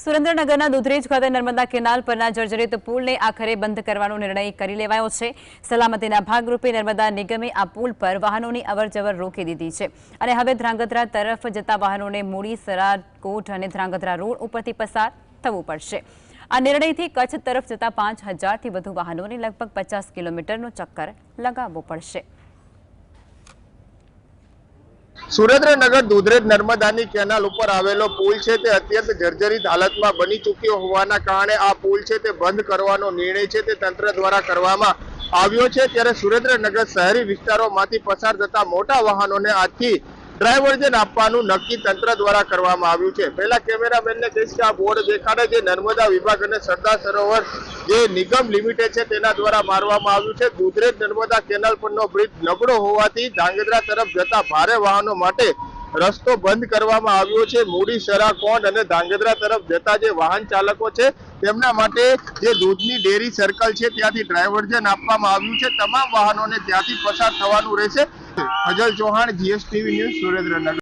સુરેન્દ્રનગરના દુધરેજ ખાતે નર્મદા કેનાલ પરના જર્જરિત પુલને આખરે બંધ કરવાનો નિર્ણય કરી લેવાયો છે. સલામતીના ભાગરૂપે નર્મદા નિગમે આ પુલ પર વાહનોની અવરજવર રોકી દીધી છે અને હવે ધ્રાંગધ્રા તરફ જતા વાહનોને મૂડી સરારકોટ અને ધ્રાંગધ્રા રોડ ઉપરથી પસાર થવું પડશે. આ નિર્ણયથી કચ્છ તરફ જતા પાંચ હજારથી વધુ વાહનોને લગભગ પચાસ કિલોમીટરનો ચક્કર લગાવવો પડશે. સુરેન્દ્રનગર દુધરેજ નર્મદાની કેનાલ ઉપર આવેલો પુલ છે તે અત્યંત જર્જરિત હાલતમાં બની ચૂક્યો હોવાના કારણે આ પુલ છે તે બંધ કરવાનો નિર્ણય છે તે તંત્ર દ્વારા કરવામાં આવ્યો છે. ત્યારે સુરેન્દ્રનગર શહેરી વિસ્તારોમાંથી પસાર થતા મોટા વાહનોને આજથી ડ્રાઈવર્જન આપવાનું નક્કી તંત્ર દ્વારા કરવામાં આવ્યું છે. પહેલા કેમેરામેનને કહીશ કે આ બોર્ડ દેખાડે જે નર્મદા વિભાગ અને સરદાર સરોવર જે નિગમ લિમિટેડ છે તેના દ્વારા મારવામાં આવ્યું છે. દુધરેજ નર્મદા કેનાલ પરનો બ્રિજ નબળો હોવાથી ધાંગધ્રા તરફ જતા ભારે વાહનો માટે રસ્તો બંધ કરવામાં આવ્યો છે. મૂડી, સરા અને ધાંગધ્રા તરફ જતા જે વાહન ચાલકો છે તેમના માટે જે દૂધની ડેરી સર્કલ છે ત્યાંથી ડ્રાઈવર્જન આપવામાં આવ્યું છે. તમામ વાહનોને ત્યાંથી પસાર થવાનું રહેશે. Fazal Chauhan, GSTV news Surendranagar.